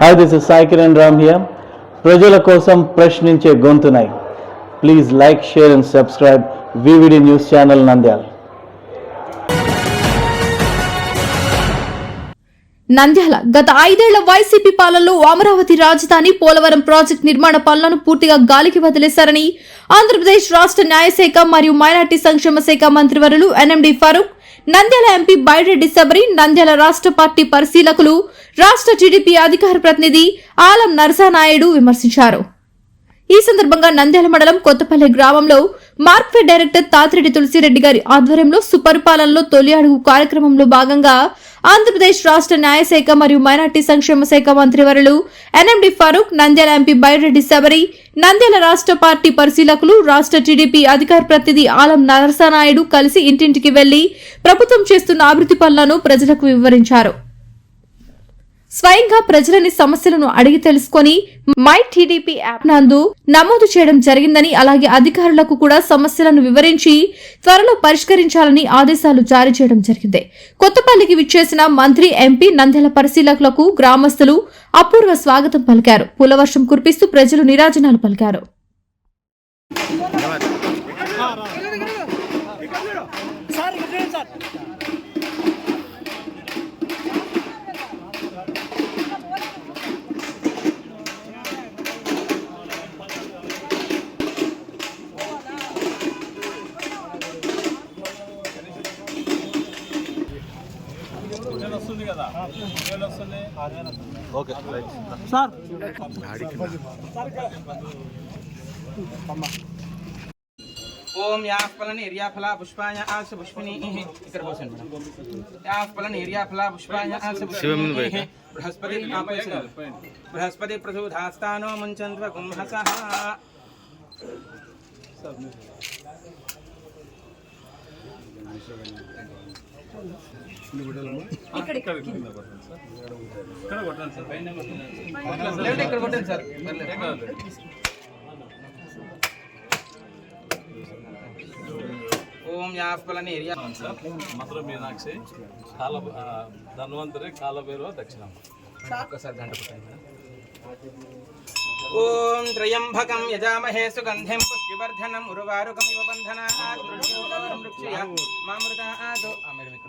Hi this is Sai Kiran Ram here ప్రజల కోసం ప్రశ్నించే గొంతునై. Please like share and subscribe VVD news channel Nandyal Nandyal గత ఐదేళ్ళ YCP పాలనలో అమరావతి రాజధాని పోలవరం ప్రాజెక్టు నిర్మాణ పనులను పూర్తిగా గాలికి వదిలేశారని ఆంధ్రప్రదేశ్ రాష్ట్ర న్యాయశాఖ మరియు మైనార్టీ సంక్షేమ శాఖ మంత్రివరులు ఎన్ఎండి ఫరూక్ నంద్యాల ఎంపీ బైరెడ్డి శబరి నంద్యాల రాష్ట్ర పార్టీ పరిశీలకులు రాష్ట్ర టీడీపీ అధికార ప్రతినిధి ఆలం నరసానాయుడు విమర్శించారు. ఈ సందర్భంగా నంద్యాల మండలం కొత్తపల్లి గ్రామంలో మార్క్ఫెడ్ డైరెక్టర్ తాతిరెడ్డి తులసిరెడ్డి గారి ఆధ్వర్యంలో సుపరిపాలనలో తొలి అడుగు కార్యక్రమంలో భాగంగా ఆంధ్రప్రదేశ్ రాష్ట్ర న్యాయశాఖ మరియు మైనార్టీ సంక్షేమ శాఖ మంత్రివర్యులు ఎన్ఎండి ఫరూక్ నంద్యాల ఎంపీ బైరెడ్డి శబరి నంద్యాల రాష్ట్ర పార్టీ పరిశీలకులు రాష్ట్ర టీడీపీ అధికార ప్రతినిధి ఆలం నరసానాయుడు కలిసి ఇంటింటికి వెళ్ళి ప్రభుత్వం చేస్తున్న అభివృద్ధి పనులను ప్రజలకు వివరించారు. స్వయంగా ప్రజలని సమస్యలను అడిగి తెలుసుకొని మై టీడీపీ యాప్ నందు నమోదు చేయడం జరిగిందని అలాగే అధికారులకు కూడా సమస్యలను వివరించి త్వరలో పరిష్కరించాలని ఆదేశాలు జారీ చేయడం జరిగింది. కొత్తపల్లికి విచ్చేసిన మంత్రి ఎంపీ నందెల పరిశీలకులకు గ్రామస్తులు అపూర్వ స్వాగతం పలికారు. పూలవర్షం కురిపిస్తూ ప్రజలు నిరాజనాలు పలికారు. ఓం యా ఫల నిర్యాఫల పుష్పాయ ఆశ పుష్పిని ఇక్కడ పోసండి మేడం యా ఫల నిర్యాఫల పుష్పాయ ఆశ పుష్పిని బృహస్పతి ఆపేసిన బృహస్పతి ప్రసూధాస్తానో ముంచంత్వ కుంభసః లేదంటే ఇక్కడ కొట్టండి సార్ పర్లేదు. ఓం యా ఏరియా నిర్యా మధుర మీనాక్షి కాల ఆ, ధన్వంతరి కాలభైరవ దక్షిణం ఒక్కసారి గంట కొట్టండి ఓం త్రయంబకం యజామహే సుగంధిం పుష్టివర్ధనం ఉరువారుకమివ బంధనాత్ మృత్యోరం వృక్షయ మామృతాదో ఆ మేడం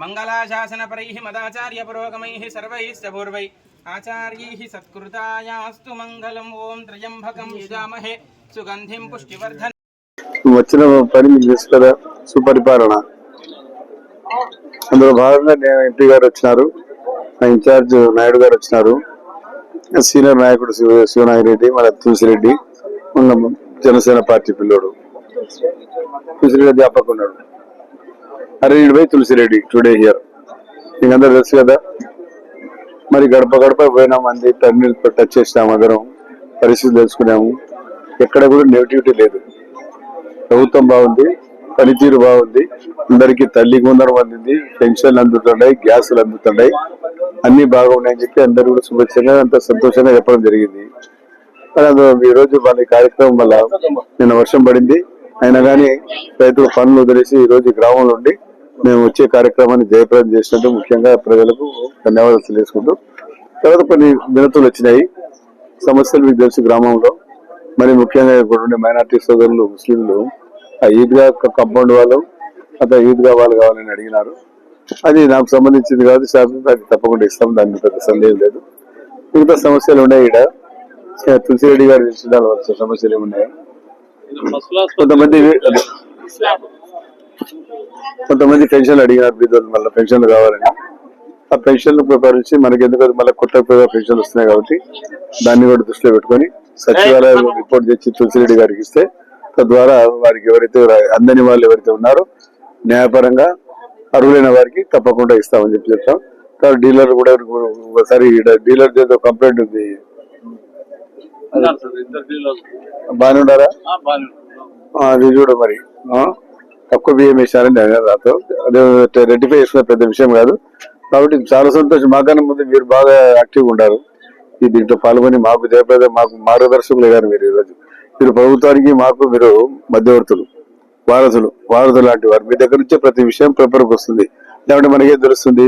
మంగళాశాసనపరైః మదాచార్య పురోగమైః సర్వైశ్చ పూర్వై ఆచార్యై సత్కృతాయాస్తు మంగళం ఓం త్రయంబకం యజామహే సుగంధిం పుష్టివర్ధన వచ్చిన పని మీకు తెలుసు కదా సుపరిపాలన. అందులో భాగంగా నేను ఎంపీ గారు వచ్చినారు నా ఇన్ఛార్జ్ నాయుడు గారు వచ్చినారు సీనియర్ నాయకుడు శివ శివనాయక మన తులసిరెడ్డి ఉన్న జనసేన పార్టీ పిల్లోడు. తులసిరెడ్డి అధ్యాపక arranged by Tulasireddy today here మీకందరూ అందరు తెలుసు కదా? మరి గడప గడప పోయినాం మంది టర్నిల్ టచ్ చేసినాం అందరం పరిస్థితి తెలుసుకున్నాము. ఎక్కడ కూడా నెగిటివిటీ లేదు. ప్రభుత్వం బాగుంది పనితీరు బాగుంది అందరికి తల్లి గుందరం అందింది పెన్షన్లు అందుతున్నాయి గ్యాసులు అందుతున్నాయి అన్ని బాగున్నాయని చెప్పి అందరూ కూడా శుభేచ్ఛంగా అంత సంతోషంగా చెప్పడం జరిగింది. మరి అందులో ఈ రోజు వాళ్ళ కార్యక్రమం వల్ల నిన్న వర్షం పడింది. అయినా కానీ రైతులు పనులు వదిలేసి ఈ రోజు గ్రామంలో ఉండి మేము వచ్చే కార్యక్రమాన్ని జయప్రదం చేసినందుకు ముఖ్యంగా ప్రజలకు ధన్యవాదాలు తెలియజేసుకుంటూ తర్వాత కొన్ని వినతులు వచ్చినాయి. సమస్యలు మీకు తెలుసు గ్రామంలో. మరి ముఖ్యంగా ఇక్కడ ఉండే మైనార్టీ సోదరులు ముస్లింలు ఆ ఈద్గా కంపౌండ్ వాళ్ళు అదే ఈద్గా వాళ్ళు కావాలని అడిగినారు. అది నాకు సంబంధించింది కాదు శాసనం అది తప్పకుండా ఇస్తాం దానికి పెద్ద సందేహం లేదు. మిగతా సమస్యలు ఉన్నాయి ఇక్కడ. తులసిరెడ్డి గారు తెలిసిన సమస్యలు ఏమున్నాయి? కొంతమంది కొంతమంది పెన్షన్లు అడిగినారు బీదోళ్ళు మళ్ళీ పెన్షన్లు కావాలని. ఆ పెన్షన్లు పరిచి మనకి ఎందుకంటే మళ్ళీ కొత్త పెన్షన్లు వస్తున్నాయి కాబట్టి దాన్ని కూడా దృష్టిలో పెట్టుకొని సచివాలయం రిపోర్ట్ తెచ్చి తులసిరెడ్డి గారికి ఇస్తే తద్వారా వారికి ఎవరైతే అందని వాళ్ళు ఎవరైతే ఉన్నారో న్యాయపరంగా అర్హులైన వారికి తప్పకుండా ఇస్తామని చెప్పి చెప్తాం. తర్వాత డీలర్ కూడా ఒకసారి డీలర్ ఏదో కంప్లైంట్ ఉంది. బాగానే ఉన్నారా. ఆ, అది చూడు మరి. ఆ, తక్కువ బియ్యం వేసారని నేను అదే రెడ్డిఫై చేసిన పెద్ద విషయం కాదు. కాబట్టి చాలా సంతోషం. మాకన్నా ముందు మీరు బాగా యాక్టివ్ ఉంటారు ఈ దీంట్లో పాల్గొని మాకు జయప్రద మాకు మార్గదర్శకులు అయ్యారు మీరు ఈరోజు మీరు ప్రభుత్వానికి మాకు మీరు మధ్యవర్తులు వారధులు వారధులు లాంటి వారు. మీ దగ్గర నుంచే ప్రతి విషయం పేపర్కి వస్తుంది. లేకుంటే మనకేం తెలుస్తుంది?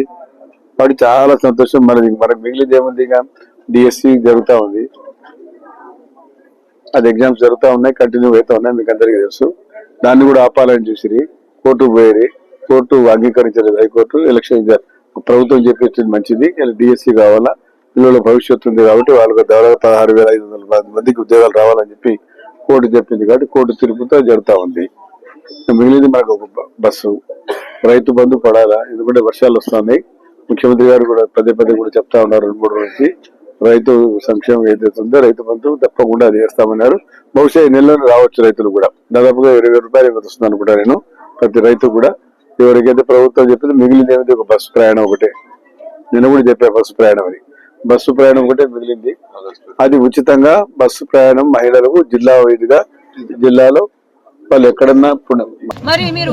వాడి చాలా సంతోషం. మనది మనకు మిగిలింది ఏముంది ఇంకా? డిఎస్సి జరుగుతూ ఉంది. అది ఎగ్జామ్స్ జరుగుతూ ఉన్నాయి కంటిన్యూ అవుతూ ఉన్నాయి మీకు అందరికీ తెలుసు. దాన్ని కూడా ఆపాలని చూసిరి. కోర్టు పోయి కోర్టు అంగీకరించలేదు హైకోర్టు. ఎలక్షన్ ప్రభుత్వం చెప్పేది మంచిది. డిఎస్సి కావాలా? పిల్లల భవిష్యత్తు ఉంది కాబట్టి వాళ్ళకి దాదాపు పదహారు వేల ఐదు వందల మందికి ఉద్యోగాలు రావాలని చెప్పి కోర్టు చెప్పింది కాబట్టి కోర్టు తీర్పుతో జరుగుతూ ఉంది. మిగిలింది మనకు ఒక బస్సు. రైతు బంధు పడాలా? ఎందుకంటే వర్షాలు వస్తున్నాయి. ముఖ్యమంత్రి గారు కూడా పదే పదే కూడా చెప్తా ఉన్నారు రెండు మూడు రోజులకి. రైతు సంక్షేమం ఏదైతే ఉందో రైతు బంధు తప్పకుండా అది చేస్తామన్నారు. బహుశా ఈ నెలలో రావచ్చు రైతులు కూడా. దాదాపుగా ఇరవై వేల రూపాయలు ఏమైనా వస్తుంది అనుకుంటా నేను. ప్రతి రైతు కూడా ఎవరికైతే ప్రభుత్వం చెప్పింది మిగిలింది ఏమిటి? ఒక బస్సు ప్రయాణం ఒకటే. నేను కూడా చెప్పా బస్సు ప్రయాణం అని. బస్సు ప్రయాణం ఒకటే మిగిలింది. అది ఉచితంగా బస్సు ప్రయాణం మహిళలకు జిల్లా వైద్యుగా జిల్లాలో వాళ్ళు ఎక్కడన్నా మరి మీరు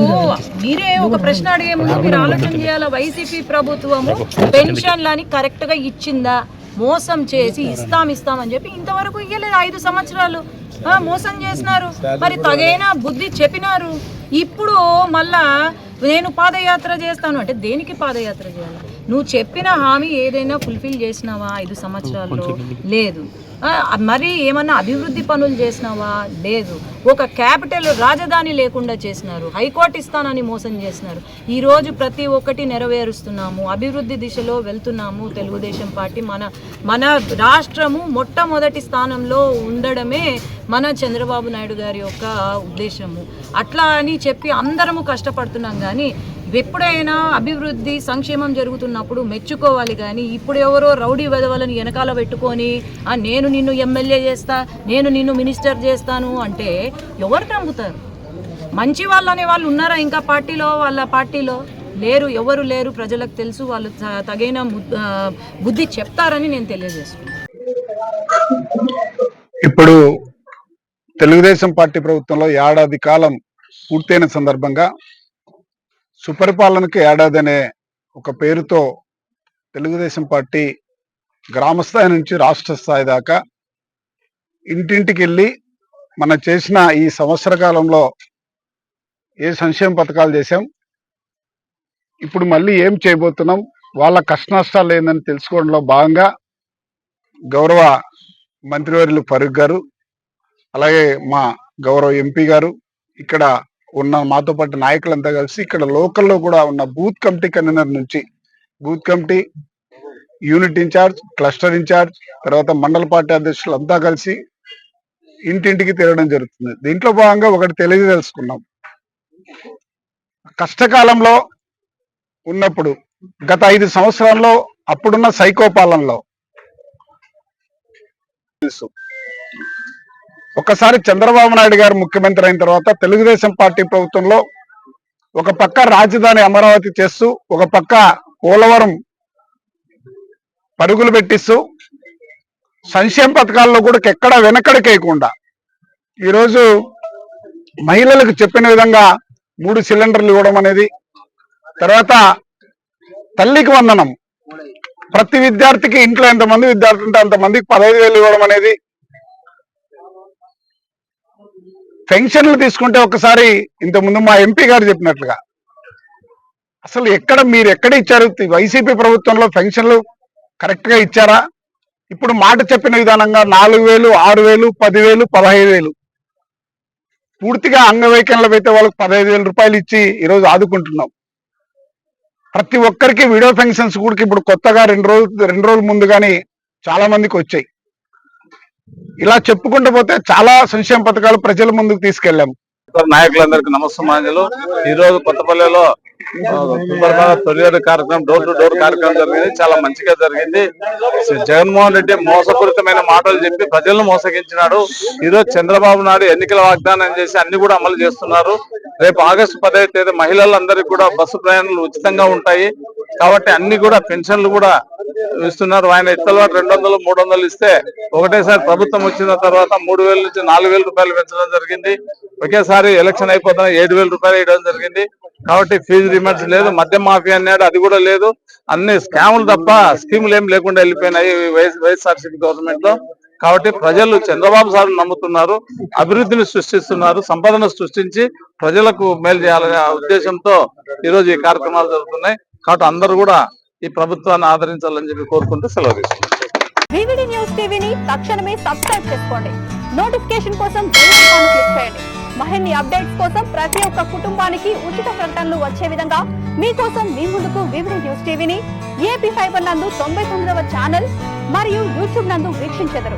మీరే ఒక ప్రశ్న అడిగే ముందు మీరు ఆలోచన చేయాలా? వైసీపీ ప్రభుత్వము పెన్షన్లని కరెక్ట్గా ఇచ్చిందా? మోసం చేసి ఇస్తాం ఇస్తాం అని చెప్పి ఇంతవరకు ఇయ్యలేదు. ఐదు సంవత్సరాలు. మోసం చేసినారు. మరి తగైన బుద్ధి చెప్పినారు. ఇప్పుడు మళ్ళా నేను పాదయాత్ర చేస్తాను అంటే దేనికి పాదయాత్ర చేయాలి? నువ్వు చెప్పిన హామీ ఏదైనా ఫుల్ఫిల్ చేసినావా ఐదు సంవత్సరాల్లో? లేదు. మరి ఏమన్నా అభివృద్ధి పనులు చేసినావా? లేదు. ఒక క్యాపిటల్ రాజధాని లేకుండా చేసినారు. హైకోర్టు ఇస్తానని మోసం చేసినారు. ఈరోజు ప్రతి ఒక్కటి నెరవేరుస్తున్నాము. అభివృద్ధి దిశలో వెళ్తున్నాము. తెలుగుదేశం పార్టీ మన మన రాష్ట్రము మొట్టమొదటి స్థానంలో ఉండడమే మన చంద్రబాబు నాయుడు గారి యొక్క ఉద్దేశము. అట్లా అని చెప్పి అందరము కష్టపడుతున్నాం కానీ ఎప్పుడైనా అభివృద్ధి సంక్షేమం జరుగుతున్నప్పుడు మెచ్చుకోవాలి కానీ ఇప్పుడు ఎవరో రౌడీ వెధవలను వెనకాల పెట్టుకొని నేను నిన్ను ఎమ్మెల్యే చేస్తా నేను నిన్ను మినిస్టర్ చేస్తాను అంటే ఎవరు నమ్ముతారు? మంచి వాళ్ళు అనే వాళ్ళు ఉన్నారా ఇంకా పార్టీలో వాళ్ళ పార్టీలో? లేరు ఎవరు లేరు ప్రజలకు తెలుసు వాళ్ళు తగిన బుద్ధి చెప్తారని నేను తెలియజేస్తున్నాను ఇప్పుడు తెలుగుదేశం పార్టీ ప్రభుత్వంలో ఏడాది కాలం పూర్తయిన సందర్భంగా సుపరిపాలనకు ఏడాది అనే ఒక పేరుతో తెలుగుదేశం పార్టీ గ్రామ స్థాయి నుంచి రాష్ట్ర స్థాయి దాకా ఇంటింటికి వెళ్ళి మనం చేసిన ఈ సంవత్సర కాలంలో ఏ సంక్షేమ పథకాలు చేసాం ఇప్పుడు మళ్ళీ ఏం చేయబోతున్నాం వాళ్ళ కష్ట నష్టాలు ఏందని తెలుసుకోవడంలో భాగంగా గౌరవ మంత్రివర్యులు ఫరూక్ గారు అలాగే మా గౌరవ ఎంపీ గారు ఇక్కడ ఉన్న మాతో పాటు నాయకులంతా కలిసి ఇక్కడ లోకల్లో కూడా ఉన్న బూత్ కమిటీ కన్వీనర్ నుంచి booth committee unit incharge cluster incharge తర్వాత మండల పార్టీ అధ్యక్షులు అంతా కలిసి ఇంటింటికి తిరగడం జరుగుతుంది. దీంట్లో భాగంగా ఒకటి తెలియదలుచుకున్నాం కష్టకాలంలో ఉన్నప్పుడు గత ఐదు సంవత్సరాల్లో అప్పుడున్న సైకో పాలనలో ఒకసారి చంద్రబాబు నాయుడు గారు ముఖ్యమంత్రి అయిన తర్వాత తెలుగుదేశం పార్టీ ప్రభుత్వంలో ఒక పక్క రాజధాని అమరావతి చేస్తూ ఒక పక్క పోలవరం పరుగులు పెట్టిస్తూ సంక్షేమ పథకాల్లో కూడా ఎక్కడ వెనకడికేయకుండా ఈరోజు మహిళలకు చెప్పిన విధంగా మూడు సిలిండర్లు ఇవ్వడం అనేది తర్వాత తల్లికి వందనం. ప్రతి విద్యార్థికి ఇంట్లో ఎంతమంది విద్యార్థి ఉంటే అంతమందికి పదహైదు వేలు ఇవ్వడం అనేది పెన్షన్లు తీసుకుంటే ఒకసారి ఇంతకుముందు మా ఎంపీ గారు చెప్పినట్లుగా. అసలు ఎక్కడ మీరు ఎక్కడ ఇచ్చారు? వైసీపీ ప్రభుత్వంలో పెన్షన్లు కరెక్ట్గా ఇచ్చారా? ఇప్పుడు మాట చెప్పిన విధానంగా నాలుగు వేలు ఆరు వేలు పదివేలు పదహైదు వేలు. పూర్తిగా అంగవైకల్యం అయితే వాళ్ళకి పదహైదు వేల రూపాయలు ఇచ్చి ఈరోజు ఆదుకుంటున్నాం. ప్రతి ఒక్కరికి వీడియో పెన్షన్స్ కూడా ఇప్పుడు కొత్తగా రెండు రోజులు రెండు రోజుల ముందు కానీ చాలా మందికి వచ్చాయి. ఇలా చెప్పుకుంటూ పోతే చాలా సంక్షేమ పథకాలు ప్రజల ముందుకు తీసుకెళ్ళాము నాయకులందరికీ నమస్కారాలు ఈ రోజు కొత్తపల్లిలో ఆ, తొలి కార్యక్రమం డోర్ టు డోర్ కార్యక్రమం జరిగింది. చాలా మంచిగా జరిగింది. జగన్మోహన్ రెడ్డి మోసపూరితమైన మాటలు చెప్పి ప్రజలను మోసగించినాడు. ఈ రోజు చంద్రబాబు నాయుడు ఎన్నికల వాగ్దానం చేసి అన్ని కూడా అమలు చేస్తున్నారు. రేపు ఆగస్టు పదహైదు తేదీ మహిళలందరికీ కూడా బస్సు ప్రయాణాలు ఉచితంగా ఉంటాయి. కాబట్టి అన్ని కూడా పెన్షన్లు కూడా ఇస్తున్నారు. ఆయన ఇతల రెండు వందలు మూడు వందలు ఇస్తే ఒకటేసారి ప్రభుత్వం వచ్చిన తర్వాత మూడు వేల నుంచి నాలుగు వేల రూపాయలు పెంచడం జరిగింది. ఒకేసారి ఎలక్షన్ అయిపోతున్న ఏడు వేల రూపాయలు వేయడం జరిగింది. కాబట్టి ఫీజు రిమాండ్స్ లేదు. మద్యం మాఫియా అన్నాడు. అది కూడా లేదు. అన్ని స్కాములు తప్ప స్కీములు ఏం లేకుండా వెళ్ళిపోయినాయి వైఎస్ఆర్సీపీ గవర్నమెంట్లో కాబట్టి ప్రజలు చంద్రబాబు సార్ నమ్ముతున్నారు. అభివృద్ధిని సృష్టిస్తున్నారు. సంపదను సృష్టించి ప్రజలకు మేలు చేయాలనే ఉద్దేశంతో ఈ రోజు ఈ కార్యక్రమాలు జరుగుతున్నాయి. కాబట్టి అందరూ కూడా ఈ ప్రభుత్వాన్ని ఆదరించాలని చెప్పి కోరుకుంటూ సెలవు తీసుకుంటాం న్యూస్ టీవీని తక్షణమే సబ్స్క్రైబ్ చేసుకోండి. నోటిఫికేషన్ కోసం క్లిక్ చేయండి. మరిన్ని అప్డేట్స్ కోసం ప్రతి ఒక్క కుటుంబానికి ఉచిత ప్రకటనలు వచ్చే విధంగా మీకోసం మీ ముందుకు వివిధ న్యూస్ టీవీని ఏపీ ఫైబర్ నందు తొంభై తొమ్మిదవ ఛానల్ మరియు యూట్యూబ్ నందు వీక్షించెదరు.